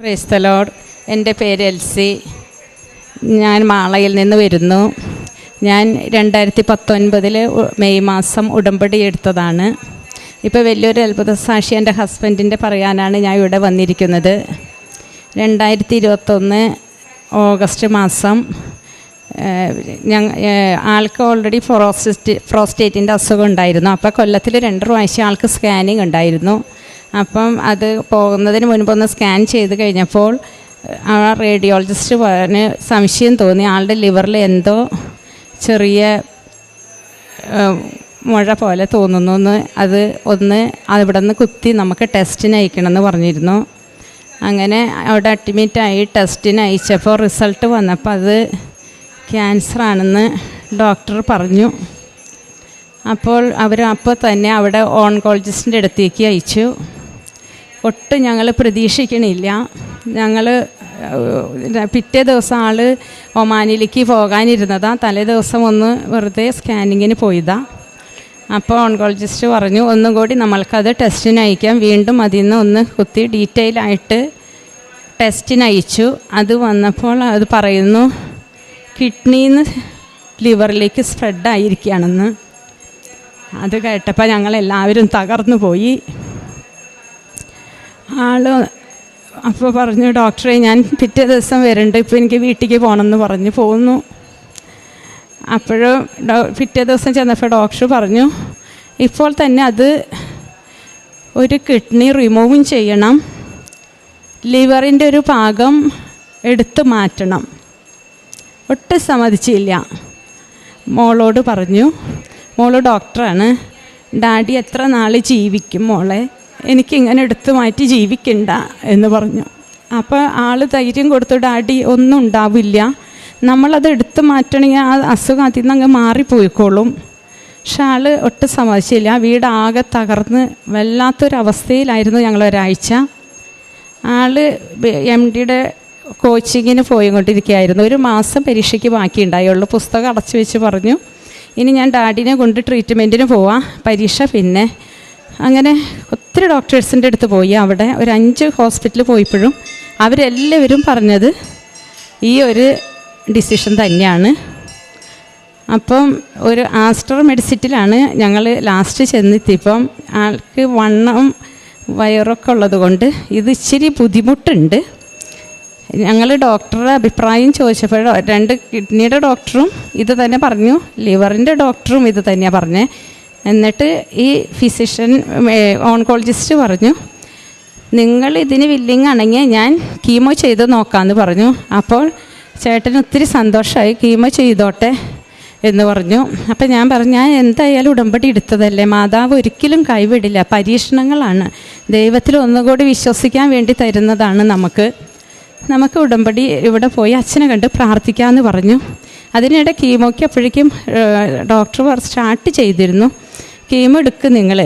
ക്രൈസ്തലോഡ് എന്റെ പേര് എൽസി. ഞാൻ മാളയിൽ നിന്ന് വരുന്നു. ഞാൻ രണ്ടായിരത്തി പത്തൊൻപതിൽ മെയ് മാസം ഉടമ്പടി എടുത്തതാണ്. ഇപ്പോൾ വലിയൊരു അത്ഭുത സാക്ഷി എന്റെ ഹസ്ബൻഡിന്റെ പറയാനാണ് ഞാൻ ഇവിടെ വന്നിരിക്കുന്നത്. രണ്ടായിരത്തി ഇരുപത്തൊന്ന് ഓഗസ്റ്റ് മാസം ഞങ്ങ ആൾക്ക് ഓൾറെഡി ഫ്രോസ്റ്റേറ്റ് ഫ്രോസ്റ്റേറ്റിന്റെ അസുഖം ഉണ്ടായിരുന്നു. അപ്പോൾ കൊല്ലത്തിൽ രണ്ട് പ്രാവശ്യം ആൾക്ക് സ്കാനിങ് ഉണ്ടായിരുന്നു. അപ്പം അത് പോകുന്നതിന് മുൻപ് ഒന്ന് സ്കാൻ ചെയ്ത് കഴിഞ്ഞപ്പോൾ ആ റേഡിയോളജിസ്റ്റ് പറഞ്ഞ് സംശയം തോന്നി ആളുടെ ലിവറിൽ എന്തോ ചെറിയ മുഴ പോലെ തോന്നുന്നു എന്ന്. അത് ഒന്ന് അവിടെ നിന്ന് കുത്തി നമുക്ക് ടെസ്റ്റിന് അയക്കണമെന്ന് പറഞ്ഞിരുന്നു. അങ്ങനെ അവിടെ അഡ്മിറ്റായി ടെസ്റ്റിന് അയച്ചപ്പോൾ റിസൾട്ട് വന്നപ്പോൾ അത് ക്യാൻസർ ആണെന്ന് ഡോക്ടർ പറഞ്ഞു. അപ്പോൾ അവർ അപ്പോൾ തന്നെ അവിടെ ഓൺകോളജിസ്റ്റിന്റെ അടുത്തേക്ക് അയച്ചു. ഒട്ടും ഞങ്ങൾ പ്രതീക്ഷിക്കണില്ല. ഞങ്ങൾ പിറ്റേ ദിവസം ആൾ ഒമാനിലേക്ക് പോകാനിരുന്നതാ. തലേ ദിവസം ഒന്ന് വെറുതെ സ്കാനിങ്ങിന് പോയതാ. അപ്പോൾ ഓൺകോളജിസ്റ്റ് പറഞ്ഞു ഒന്നും കൂടി നമ്മൾക്കത് ടെസ്റ്റിന് അയക്കാം. വീണ്ടും അതിൽ നിന്ന് ഒന്ന് കുത്തി ഡീറ്റെയിൽ ആയിട്ട് ടെസ്റ്റിന് അയച്ചു. അത് വന്നപ്പോൾ അത് പറയുന്നു കിഡ്നിന്ന് ലിവറിലേക്ക് സ്പ്രെഡ് ആയിരിക്കുകയാണെന്ന്. അത് കേട്ടപ്പോൾ ഞങ്ങളെല്ലാവരും തകർന്നു പോയി. ആൾ അപ്പോൾ പറഞ്ഞു ഡോക്ടറെ ഞാൻ പിറ്റേ ദിവസം വരുന്നുണ്ട് ഇപ്പോൾ എനിക്ക് വീട്ടിലേക്ക് പോകണമെന്ന് പറഞ്ഞു പോകുന്നു അപ്പോഴും പിറ്റേ ദിവസം ചെന്നപ്പോൾ ഡോക്ടർ പറഞ്ഞു ഇപ്പോൾ തന്നെ അത് ഒരു കിഡ്നി റിമൂവും ചെയ്യണം. ലിവറിന്റെ ഒരു ഭാഗം എടുത്ത് മാറ്റണം. ഒട്ടും സമ്മതിച്ചില്ല. മോളോട് പറഞ്ഞു മോൾ ഡോക്ടറാണ്. ഡാഡി എത്ര നാൾ ജീവിക്കും മോളെ? എനിക്കിങ്ങനെ എടുത്തു മാറ്റി ജീവിക്കണ്ട എന്ന് പറഞ്ഞു. അപ്പോൾ ആൾ ധൈര്യം കൊടുത്തു ഡാഡി ഒന്നും ഉണ്ടാവില്ല. നമ്മളത് എടുത്തു മാറ്റണമെങ്കിൽ ആ അസുഖം അതിൽ നിന്ന് അങ്ങ് മാറിപ്പോയിക്കോളും. പക്ഷെ ആൾ ഒട്ടും സമ്മതിച്ചില്ല. വീടാകെ തകർന്ന് വല്ലാത്തൊരവസ്ഥയിലായിരുന്നു ഞങ്ങൾ ഒരാഴ്ച ആൾ എം ഡിയുടെ കോച്ചിങ്ങിന് പോയി പോയിക്കൊണ്ടിരിക്കുകയായിരുന്നു. ഒരു മാസം പരീക്ഷയ്ക്ക് ബാക്കിയുണ്ടായുള്ളൂ പുസ്തകം അടച്ചു വെച്ച് പറഞ്ഞു. ഇനി ഞാൻ ഡാഡിനെ കൊണ്ട് ട്രീറ്റ്മെന്റിന് പോവാം. പരീക്ഷ പിന്നെ അങ്ങനെ ഒത്തിരി ഡോക്ടേഴ്സിന്റെ അടുത്ത് പോയി. അവിടെ ഒരു അഞ്ച് ഹോസ്പിറ്റലിൽ പോയപ്പോഴും അവരെല്ലാവരും പറഞ്ഞത് ഈ ഒരു ഡിസിഷൻ തന്നെയാണ്. അപ്പം ഒരു ആസ്റ്റർ മെഡിസിറ്റിലാണ് ഞങ്ങൾ ലാസ്റ്റ് ചെന്നെത്തിയപ്പം ആൾക്ക് വണ്ണം വയറൊക്കെ ഉള്ളത് കൊണ്ട് ഇത് ഇച്ചിരി ബുദ്ധിമുട്ടുണ്ട്. ഞങ്ങൾ ഡോക്ടറുടെ അഭിപ്രായം ചോദിച്ചപ്പോൾ രണ്ട് കിഡ്നിയുടെ ഡോക്ടറും ഇത് തന്നെ പറഞ്ഞു ലിവറിന്റെ ഡോക്ടറും ഇത് തന്നെയാണ് പറഞ്ഞത് എന്നിട്ട് ഈ ഫിസിഷ്യൻ ഓൺകോളജിസ്റ്റ് പറഞ്ഞു നിങ്ങൾ ഇതിന് വില്ലിങ് ആണെങ്കിൽ ഞാൻ കീമോ ചെയ്ത് നോക്കാമെന്ന് പറഞ്ഞു. അപ്പോൾ ചേട്ടന് ഒത്തിരി സന്തോഷമായി കീമോ ചെയ്തോട്ടെ എന്ന് പറഞ്ഞു. അപ്പം ഞാൻ പറഞ്ഞു ഞാൻ എന്തായാലും ഉടമ്പടി എടുത്തതല്ലേ? മാതാവ് ഒരിക്കലും കൈവിടില്ല. പരീക്ഷണങ്ങളാണ്. ദൈവത്തിൽ ഒന്നുകൂടി വിശ്വസിക്കാൻ വേണ്ടി തരുന്നതാണ് നമുക്ക്. നമുക്ക് ഉടമ്പടി ഇവിടെ പോയി അച്ഛനെ കണ്ട് പ്രാർത്ഥിക്കാമെന്ന് പറഞ്ഞു. അതിനിടെ കീമോയ്ക്ക് അപ്പോഴേക്കും ഡോക്ടർ സ്റ്റാർട്ട് ചെയ്തിരുന്നു. കീമോ എടുക്കും നിങ്ങൾ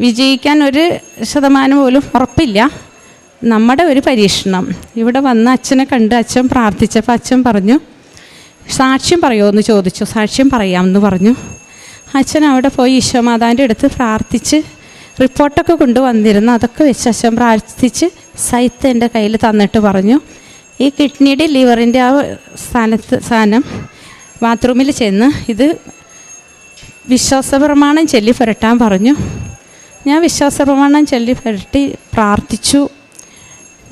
വിജയിക്കാൻ ഒരു ശതമാനം പോലും ഉറപ്പില്ല. നമ്മുടെ ഒരു പരീക്ഷണം. ഇവിടെ വന്ന് അച്ഛനെ കണ്ട് അച്ഛൻ പ്രാർത്ഥിച്ചപ്പോൾ അച്ഛൻ പറഞ്ഞു സാക്ഷ്യം പറയുമോ എന്ന് ചോദിച്ചു. സാക്ഷ്യം പറയാമെന്ന് പറഞ്ഞു. അച്ഛൻ അവിടെ പോയി ഈശോമാതാന്റെ അടുത്ത് പ്രാർത്ഥിച്ച് റിപ്പോർട്ടൊക്കെ കൊണ്ടുവന്നിരുന്നു. അതൊക്കെ വെച്ച് അച്ഛൻ പ്രാർത്ഥിച്ച് സൈത്ത് എന്റെ കയ്യിൽ തന്നിട്ട് പറഞ്ഞു. ഈ കിഡ്നിയുടെ ലിവറിന്റെ ആ സ്ഥാനത്ത് സ്ഥാനം ബാത്റൂമിൽ ചെന്ന് ഇത് വിശ്വാസപ്രമാണം ചൊല്ലി പുരട്ടാൻ പറഞ്ഞു. ഞാൻ വിശ്വാസപ്രമാണം ചൊല്ലി പുരട്ടി പ്രാർത്ഥിച്ചു.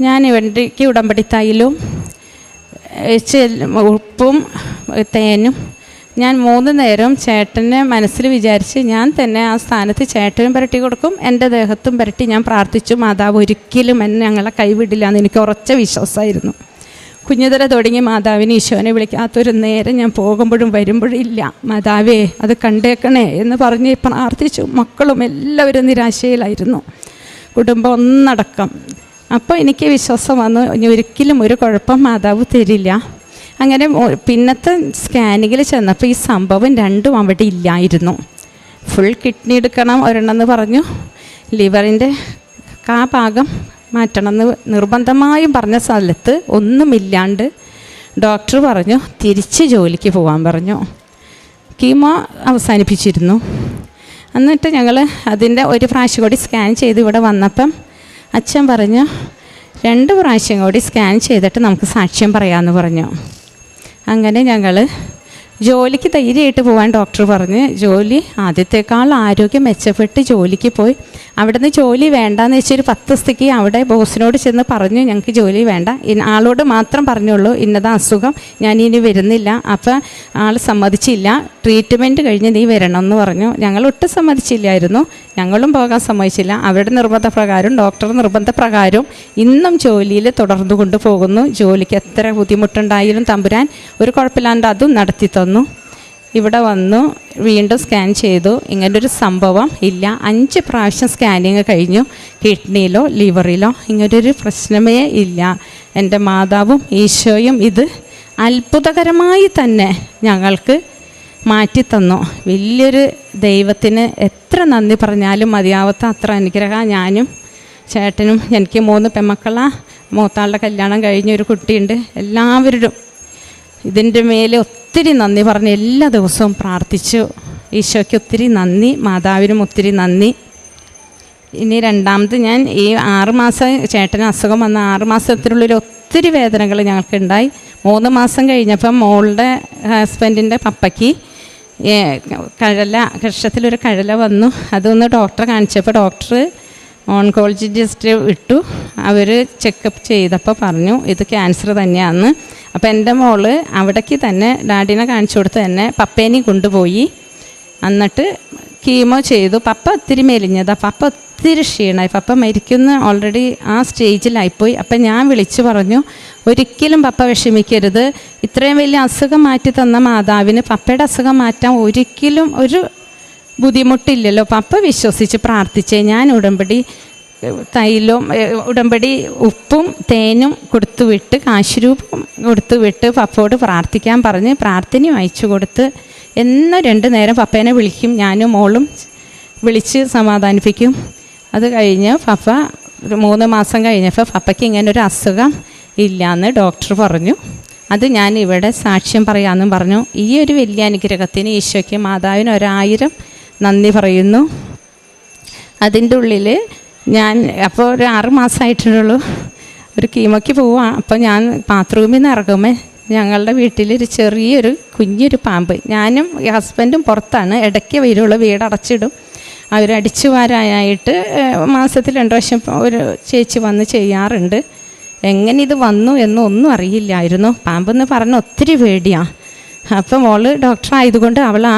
ഞാൻ ഇവന്റെക്ക് ഉടമ്പടി തൈലും ഉപ്പും തേനും ഞാൻ മൂന്ന് നേരം ചേട്ടനെ മനസ്സിൽ വിചാരിച്ച് ഞാൻ തന്നെ ആ സ്ഥാനത്ത് ചേട്ടനും പുരട്ടി കൊടുക്കും എന്റെ ദേഹത്തും പുരട്ടി ഞാൻ പ്രാർത്ഥിച്ചു മാതാവ് ഒരിക്കലും എന്നെ ഞങ്ങളെ കൈവിടില്ല എന്ന് എനിക്ക് ഉറച്ച വിശ്വാസമായിരുന്നു. കുഞ്ഞുതര തുടങ്ങി മാതാവിനെ ഈശോനെ വിളിക്കാത്തൊരു നേരം ഞാൻ പോകുമ്പോഴും വരുമ്പോഴും ഇല്ല. മാതാവേ അത് കണ്ടേക്കണേ എന്ന് പറഞ്ഞ് പ്രാർത്ഥിച്ചു. മക്കളും എല്ലാവരും നിരാശയിലായിരുന്നു. കുടുംബം ഒന്നടക്കം. അപ്പോൾ എനിക്ക് വിശ്വാസം വന്നു ഇനി ഒരിക്കലും ഒരു കുഴപ്പം മാതാവ് തരില്ല. അങ്ങനെ പിന്നത്തെ സ്കാനിങ്ങിൽ ചെന്നപ്പോൾ ഈ സംഭവം രണ്ടും അവിടെ ഇല്ലായിരുന്നു. ഫുൾ കിഡ്നി എടുക്കണം ഒരെണ്ണം എന്ന് പറഞ്ഞു. ലിവറിന്റെ ആ ഭാഗം മാറ്റണമെന്ന് നിർബന്ധമായും പറഞ്ഞ സ്ഥലത്ത് ഒന്നുമില്ലാണ്ട് ഡോക്ടർ പറഞ്ഞു തിരിച്ച് ജോലിക്ക് പോകാൻ പറഞ്ഞു. കീമോ അവസാനിപ്പിച്ചിരുന്നു. എന്നിട്ട് ഞങ്ങൾ അതിന്റെ ഒരു പ്രാവശ്യം കൂടി സ്കാൻ ചെയ്ത് ഇവിടെ വന്നപ്പം അച്ഛൻ പറഞ്ഞു രണ്ട് പ്രാവശ്യം കൂടി സ്കാൻ ചെയ്തിട്ട് നമുക്ക് സാക്ഷ്യം പറയാമെന്ന് പറഞ്ഞു. അങ്ങനെ ഞങ്ങൾ ജോലിക്ക് ധൈര്യമായിട്ട് പോകാൻ ഡോക്ടർ പറഞ്ഞ് ജോലി ആദ്യത്തേക്കാൾ ആരോഗ്യം മെച്ചപ്പെട്ട് ജോലിക്ക് പോയി. അവിടുന്ന് ജോലി വേണ്ടാന്ന് വെച്ചൊരു പത്ത് ദിവസത്തേക്ക് അവിടെ ബോസിനോട് ചെന്ന് പറഞ്ഞു ഞങ്ങൾക്ക് ജോലി വേണ്ട. ആളോട് മാത്രം പറഞ്ഞുള്ളൂ. ഇന്നതാ അസുഖം ഞാൻ ഇനി വരുന്നില്ല. അപ്പോൾ ആൾ സമ്മതിച്ചില്ല. ട്രീറ്റ്മെന്റ് കഴിഞ്ഞ് നീ വരണം എന്ന് പറഞ്ഞു. ഞങ്ങൾ ഒട്ടും സമ്മതിച്ചില്ലായിരുന്നു. ഞങ്ങളും പോകാൻ സമ്മതിച്ചില്ല. അവരുടെ നിർബന്ധപ്രകാരം ഡോക്ടർ നിർബന്ധപ്രകാരം ഇന്നും ജോലിയിൽ തുടർന്നു കൊണ്ടുപോകുന്നു ജോലിക്ക് എത്ര ബുദ്ധിമുട്ടുണ്ടായാലും തമ്പുരാൻ ഒരു കുഴപ്പമില്ലാണ്ട് അതും നടത്തി തന്നു. ഇവിടെ വന്നു വീണ്ടും സ്കാൻ ചെയ്തു. ഇങ്ങനൊരു സംഭവം ഇല്ല. അഞ്ച് പ്രാവശ്യം സ്കാനിങ് കഴിഞ്ഞു. കിഡ്നിയിലോ ലിവറിലോ ഇങ്ങനൊരു പ്രശ്നമേ ഇല്ല. എന്റെ മാതാവും ഈശോയും ഇത് അത്ഭുതകരമായി തന്നെ ഞങ്ങൾക്ക് മാറ്റിത്തന്നു. വലിയൊരു ദൈവത്തിന് എത്ര നന്ദി പറഞ്ഞാലും മതിയാവാത്ത അത്ര അനുഗ്രഹം ഞാനും ചേട്ടനും എനിക്ക് മൂന്ന് പെമ്മക്കളാണ് മൂത്താളുടെ കല്യാണം കഴിഞ്ഞ ഒരു കുട്ടിയുണ്ട്. എല്ലാവരും ഇതിന്റെ മേലെ ഒത്തിരി നന്ദി പറഞ്ഞ് എല്ലാ ദിവസവും പ്രാർത്ഥിച്ചു. ഈശോയ്ക്ക് ഒത്തിരി നന്ദി മാതാവിനും ഒത്തിരി നന്ദി. ഇനി രണ്ടാമത് ഞാൻ ഈ ആറുമാസം ചേട്ടന് അസുഖം വന്ന ആറുമാസത്തിനുള്ളിൽ ഒത്തിരി വേദനകൾ ഞങ്ങൾക്കുണ്ടായി. മൂന്ന് മാസം കഴിഞ്ഞപ്പം മോളുടെ ഹസ്ബൻഡിന്റെ പപ്പയ്ക്ക് കഴല കൃഷത്തിലൊരു കഴല വന്നു. അതൊന്ന് ഡോക്ടറെ കാണിച്ചപ്പോൾ ഡോക്ടർ ഓൺകോളജിസ്റ്റ് ഇട്ടു അവർ ചെക്കപ്പ് ചെയ്തപ്പോൾ പറഞ്ഞു ഇത് ക്യാൻസർ തന്നെയാണെന്ന് അപ്പോൾ എന്റെ മോൾ അവിടേക്ക് തന്നെ ഡാഡിനെ കാണിച്ചു കൊടുത്ത് തന്നെ പപ്പേനെയും കൊണ്ടുപോയി. എന്നിട്ട് കീമോ ചെയ്തു. പപ്പ ഒത്തിരി മെലിഞ്ഞതാണ് പപ്പ ഒത്തിരി ക്ഷീണമായി പപ്പ മരിക്കുന്ന ഓൾറെഡി ആ സ്റ്റേജിലായിപ്പോയി അപ്പം ഞാൻ വിളിച്ചു പറഞ്ഞു ഒരിക്കലും പപ്പ വിഷമിക്കരുത്. ഇത്രയും വലിയ അസുഖം മാറ്റി തന്ന മാതാവിന് പപ്പയുടെ അസുഖം മാറ്റാൻ ഒരിക്കലും ഒരു ബുദ്ധിമുട്ടില്ലല്ലോ. പപ്പ വിശ്വസിച്ച് പ്രാർത്ഥിച്ചേ. ഞാൻ ഉടമ്പടി തൈലവും ഉടമ്പടി ഉപ്പും തേനും കൊടുത്തു വിട്ട് കാശുരൂപം കൊടുത്തു വിട്ട് പപ്പയോട് പ്രാർത്ഥിക്കാൻ പറഞ്ഞ് പ്രാർത്ഥനയും അയച്ചു കൊടുത്ത് എന്നും രണ്ട് നേരം പപ്പേനെ വിളിക്കും ഞാനും മോളും വിളിച്ച് സമാധാനിപ്പിക്കും. അത് കഴിഞ്ഞ് പപ്പ മൂന്ന് മാസം കഴിഞ്ഞപ്പോൾ പപ്പയ്ക്ക് ഇങ്ങനെ ഒരു അസുഖം ഇല്ലയെന്ന് ഡോക്ടർ പറഞ്ഞു. അത് ഞാൻ ഇവിടെ സാക്ഷ്യം പറയാമെന്നും പറഞ്ഞു. ഈ ഒരു വലിയ അനുഗ്രഹത്തിന് ഈശോയ്ക്ക് മാതാവിന് ഒരായിരം നന്ദി പറയുന്നു. അതിന്റെ ഉള്ളിൽ ഞാൻ അപ്പോൾ ഒരു ആറ് മാസമായിട്ടുള്ളൂ ഒരു കീമോയ്ക്ക് പോവാം. അപ്പോൾ ഞാൻ ബാത്റൂമിൽ നിന്ന് ഇറങ്ങുമ്പോൾ ഞങ്ങളുടെ വീട്ടിലൊരു ചെറിയൊരു കുഞ്ഞൊരു പാമ്പ്. ഞാനും ഹസ്ബൻഡും പുറത്താണ്. ഇടയ്ക്ക് വരുള്ളൂ വീട് അടച്ചിടും. അവരടിച്ചു വാരാനായിട്ട് മാസത്തിൽ രണ്ട് പ്രാവശ്യം ഒരു ചേച്ചി വന്ന് ചെയ്യാറുണ്ട്. എങ്ങനെ ഇത് വന്നു എന്നൊന്നും അറിയില്ലായിരുന്നു. പാമ്പെന്ന് പറഞ്ഞ ഒത്തിരി പേടിയാണ് അപ്പം മോൾ ഡോക്ടർ ആയതുകൊണ്ട് അവൾ ആ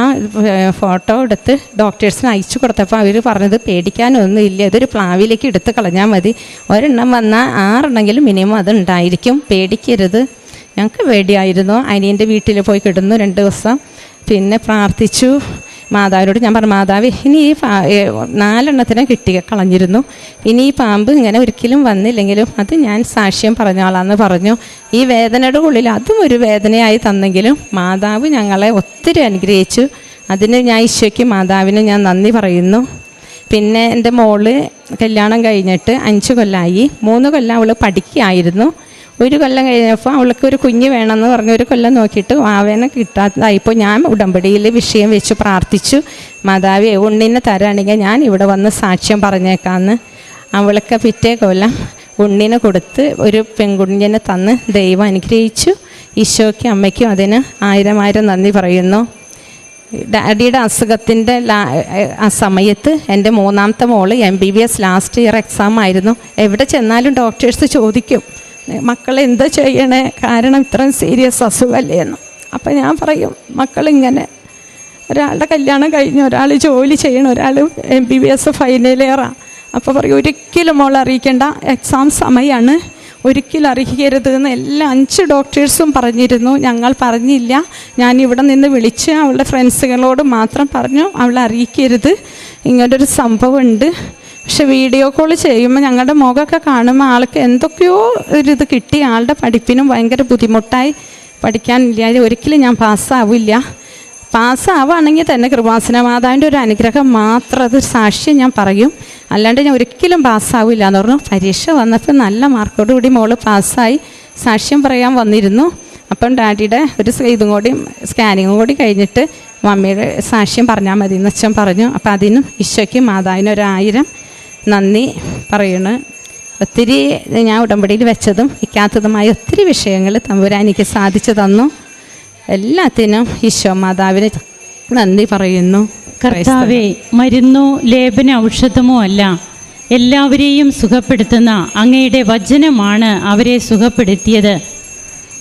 ഫോട്ടോ എടുത്ത് ഡോക്ടേഴ്സിന് അയച്ചു കൊടുത്തപ്പോൾ അവർ പറഞ്ഞത് പേടിക്കാനൊന്നും ഇല്ല. ഇതൊരു പ്ലാവിലേക്ക് എടുത്ത് കളഞ്ഞാൽ മതി. ഒരെണ്ണം വന്നാൽ ആറെണ്ണെങ്കിലും മിനിമം അതുണ്ടായിരിക്കും. പേടിക്കരുത്. ഞങ്ങൾക്ക് വേടിയായിരുന്നു അനിയന്റെ വീട്ടിൽ പോയി കിടന്നു രണ്ട് ദിവസം. പിന്നെ പ്രാർത്ഥിച്ചു. മാതാവിനോട് ഞാൻ പറഞ്ഞു മാതാവ് ഇനി ഈ പാ നാലെണ്ണത്തിനെ കിട്ടി കളഞ്ഞിരുന്നു. ഇനി ഈ പാമ്പ് ഇങ്ങനെ ഒരിക്കലും വന്നില്ലെങ്കിലും അത് ഞാൻ സാക്ഷ്യം പറഞ്ഞോളാന്ന് പറഞ്ഞു. ഈ വേദനയുടെ ഉള്ളിൽ അതും ഒരു വേദനയായി തന്നെങ്കിലും മാതാവ് ഞങ്ങളെ ഒത്തിരി അനുഗ്രഹിച്ചു. അതിന് ഞാൻ ഈശോയ്ക്ക് മാതാവിന് ഞാൻ നന്ദി പറയുന്നു. പിന്നെ എന്റെ മോൾ കല്യാണം കഴിഞ്ഞിട്ട് അഞ്ച് കൊല്ലമായി മൂന്ന് കൊല്ലം അവൾ പഠിക്കുകയായിരുന്നു. ഒരു കൊല്ലം കഴിഞ്ഞപ്പോൾ അവൾക്ക് ഒരു കുഞ്ഞ് വേണമെന്ന് പറഞ്ഞ് ഒരു കൊല്ലം നോക്കിയിട്ട് വാവേനെ കിട്ടാത്തതായിപ്പോൾ ഞാൻ ഉടമ്പടിയിൽ വിഷയം വെച്ച് പ്രാർത്ഥിച്ചു. മാതാവിയെ ഉണ്ണിനെ തരാണെങ്കിൽ ഞാൻ ഇവിടെ വന്ന് സാക്ഷ്യം പറഞ്ഞേക്കാമെന്ന് അവൾക്ക് പിറ്റേ കൊല്ലം ഉണ്ണിനെ കൊടുത്ത് ഒരു പെൺകുഞ്ഞിനെ തന്ന് ദൈവം അനുഗ്രഹിച്ചു. ഈശോയ്ക്കും അമ്മയ്ക്കും അതിന് ആയിരം ആയിരം നന്ദി പറയുന്നു. ഡാഡിയുടെ അസുഖത്തിന്റെ ആ സമയത്ത് എന്റെ മൂന്നാമത്തെ മോൾ M B B S last year exam ആയിരുന്നു. എവിടെ ചെന്നാലും ഡോക്ടേഴ്സ് ചോദിക്കും. മക്കൾ എന്താ ചെയ്യണേ? കാരണം ഇത്രയും സീരിയസ് അസുഖമല്ലേ എന്ന്. അപ്പം ഞാൻ പറയും മക്കളിങ്ങനെ ഒരാളുടെ കല്യാണം കഴിഞ്ഞ് ഒരാൾ ജോലി ചെയ്യണം ഒരാൾ M B B S final ഇയറാണ് അപ്പോൾ പറയും ഒരിക്കലും മോൾ അറിയിക്കേണ്ട എക്സാം സമയമാണ് ഒരിക്കലും അറിയിക്കരുത് എന്ന്. എല്ലാ അഞ്ച് ഡോക്ടേഴ്സും പറഞ്ഞിരുന്നു. ഞങ്ങൾ പറഞ്ഞില്ല. ഞാൻ ഇവിടെ നിന്ന് വിളിച്ച് അവളുടെ ഫ്രണ്ട്സുകളോട് മാത്രം പറഞ്ഞു അവളെ അറിയിക്കരുത്. ഇങ്ങനൊരു സംഭവം ഉണ്ട് പക്ഷെ വീഡിയോ കോൾ ചെയ്യുമ്പോൾ ഞങ്ങളുടെ മുഖമൊക്കെ കാണുമ്പോൾ ആൾക്ക് എന്തൊക്കെയോ ഒരിത് കിട്ടി. ആളുടെ പഠിപ്പിനും ഭയങ്കര ബുദ്ധിമുട്ടായി. പഠിക്കാനില്ല ഒരിക്കലും ഞാൻ പാസ്സാവില്ല. പാസ്സാവുകയാണെങ്കിൽ തന്നെ കൃപാസന മാതാവിന്റെ ഒരു അനുഗ്രഹം മാത്രം അത് സാക്ഷ്യം ഞാൻ പറയും. അല്ലാണ്ട് ഞാൻ ഒരിക്കലും പാസ്സാവില്ല എന്ന് പറഞ്ഞു. പരീക്ഷ വന്നപ്പോൾ നല്ല മാർക്കോട് കൂടി മോൾ പാസ്സായി. സാക്ഷ്യം പറയാൻ വന്നിരുന്നു. അപ്പം ഡാഡിയുടെ ഒരു ഇതും കൂടി സ്കാനിങ്ങും കൂടി കഴിഞ്ഞിട്ട് മമ്മിയുടെ സാക്ഷ്യം പറഞ്ഞാൽ മതി എന്ന് അച്ഛൻ പറഞ്ഞു. അപ്പം അതിനും ഈശോയ്ക്ക് മാതാവിന് ഒരായിരം നന്ദി പറയണ്. ഒത്തിരി ഞാൻ ഉടമ്പടിയിൽ വെച്ചതും വയ്ക്കാത്തതുമായ ഒത്തിരി വിഷയങ്ങൾ തമ്പുരാൻ എനിക്ക് സാധിച്ചു തന്നു. എല്ലാത്തിനും ഈശോ മാതാവിന് നന്ദി പറയുന്നു. കർത്താവേ മരുന്നോ ലേപന ഔഷധമോ അല്ല. എല്ലാവരെയും സുഖപ്പെടുത്തുന്ന അങ്ങയുടെ വചനമാണ് അവരെ സുഖപ്പെടുത്തിയത്.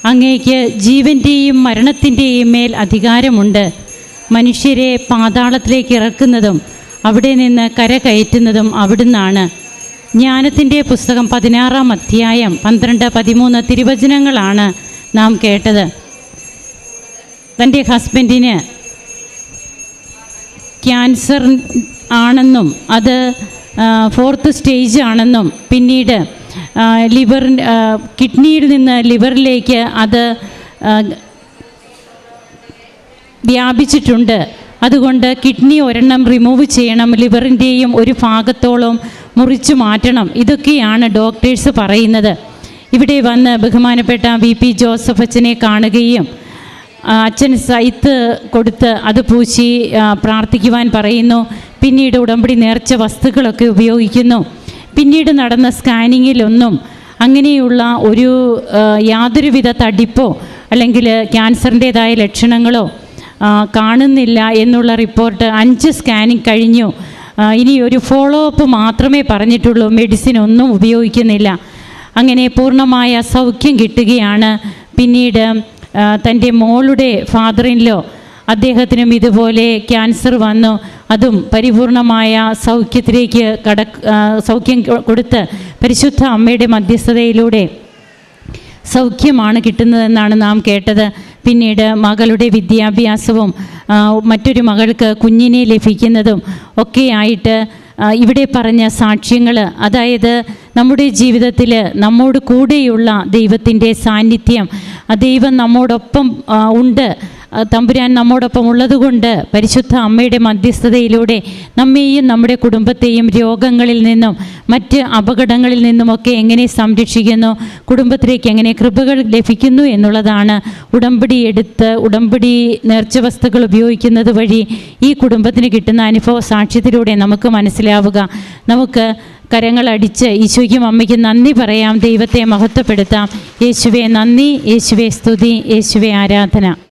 അങ്ങേക്ക് ജീവന്റെയും മരണത്തിന്റെയും മേൽ അധികാരമുണ്ട്. മനുഷ്യരെ പാതാളത്തിലേക്ക് ഇറക്കുന്നതും അവിടെ നിന്ന് കരകയറ്റുന്നതും അവിടുന്നാണ്. ജ്ഞാനത്തിന്റെ പുസ്തകം പതിനാറാം അധ്യായം പന്ത്രണ്ട് പതിമൂന്ന് തിരുവചനങ്ങളാണ് നാം കേട്ടത്. തന്റെ ഹസ്ബൻഡിന് ക്യാൻസർ ആണെന്നും അത് ഫോർത്ത് സ്റ്റേജ് ആണെന്നും പിന്നീട് ലിവർ കിഡ്നിയിൽ നിന്ന് ലിവറിലേക്ക് അത് വ്യാപിച്ചിട്ടുണ്ട്. അതുകൊണ്ട് കിഡ്നി ഒരെണ്ണം റിമൂവ് ചെയ്യണം ലിവറിന്റെയും ഒരു ഭാഗത്തോളം മുറിച്ചു മാറ്റണം. ഇതൊക്കെയാണ് ഡോക്ടേഴ്സ് പറയുന്നത്. ഇവിടെ വന്ന് ബഹുമാനപ്പെട്ട വി പി ജോസഫ് അച്ഛനെ കാണുകയും അച്ഛൻ സൈത്ത് കൊടുത്ത് അത് പൂശി പ്രാർത്ഥിക്കുവാൻ പറയുന്നു. പിന്നീട് ഉടമ്പടി നേർച്ച വസ്തുക്കളൊക്കെ ഉപയോഗിക്കുന്നു. പിന്നീട് നടന്ന സ്കാനിങ്ങിലൊന്നും അങ്ങനെയുള്ള ഒരു യാതൊരുവിധ തടിപ്പോ അല്ലെങ്കിൽ ക്യാൻസറിന്റേതായ ലക്ഷണങ്ങളോ കാണുന്നില്ല എന്നുള്ള റിപ്പോർട്ട് അഞ്ച് സ്കാനിങ് കഴിഞ്ഞു. ഇനി ഒരു ഫോളോ അപ്പ് മാത്രമേ പറഞ്ഞിട്ടുള്ളൂ. മെഡിസിൻ ഒന്നും ഉപയോഗിക്കുന്നില്ല. അങ്ങനെ പൂർണമായ സൗഖ്യം കിട്ടുകയാണ്. പിന്നീട് തന്റെ മോളുടെ ഫാദറിനിലോ അദ്ദേഹത്തിനും ഇതുപോലെ ക്യാൻസർ വന്നു. അതും പരിപൂർണമായ സൗഖ്യത്തിലേക്ക് കട സൗഖ്യം കൊടുത്ത് പരിശുദ്ധ അമ്മയുടെ മധ്യസ്ഥതയിലൂടെ സൗഖ്യമാണ് കിട്ടുന്നതെന്നാണ് നാം കേട്ടത്. പിന്നീട് മകളുടെ വിദ്യാഭ്യാസവും മറ്റൊരു മകൾക്ക് കുഞ്ഞിനെ ലഭിക്കുന്നതും ഒക്കെയായിട്ട് ഇവിടെ പറഞ്ഞ സാക്ഷ്യങ്ങൾ അതായത് നമ്മുടെ ജീവിതത്തിൽ നമ്മോട് കൂടെയുള്ള ദൈവത്തിന്റെ സാന്നിധ്യം ദൈവം നമ്മോടൊപ്പം ഉണ്ട്. തമ്പുരാൻ നമ്മോടൊപ്പം ഉള്ളതുകൊണ്ട് പരിശുദ്ധ അമ്മയുടെ മധ്യസ്ഥതയിലൂടെ നമ്മെയും നമ്മുടെ കുടുംബത്തെയും രോഗങ്ങളിൽ നിന്നും മറ്റ് അപകടങ്ങളിൽ നിന്നുമൊക്കെ എങ്ങനെ സംരക്ഷിക്കുന്നു കുടുംബത്തിലേക്ക് എങ്ങനെ കൃപകൾ ലഭിക്കുന്നു എന്നുള്ളതാണ് ഉടമ്പടി എടുത്ത് ഉടമ്പടി നേർച്ച വസ്തുക്കൾ ഉപയോഗിക്കുന്നത് വഴി ഈ കുടുംബത്തിന് കിട്ടുന്ന അനുഭവ സാക്ഷ്യത്തിലൂടെ നമുക്ക് മനസ്സിലാവുക. നമുക്ക് കരങ്ങളടിച്ച് ഈശോയ്ക്കും അമ്മയ്ക്കും നന്ദി പറയാം. ദൈവത്തെ മഹത്വപ്പെടുത്താം. യേശുവെ നന്ദി യേശുവെ സ്തുതി യേശുവെ ആരാധന.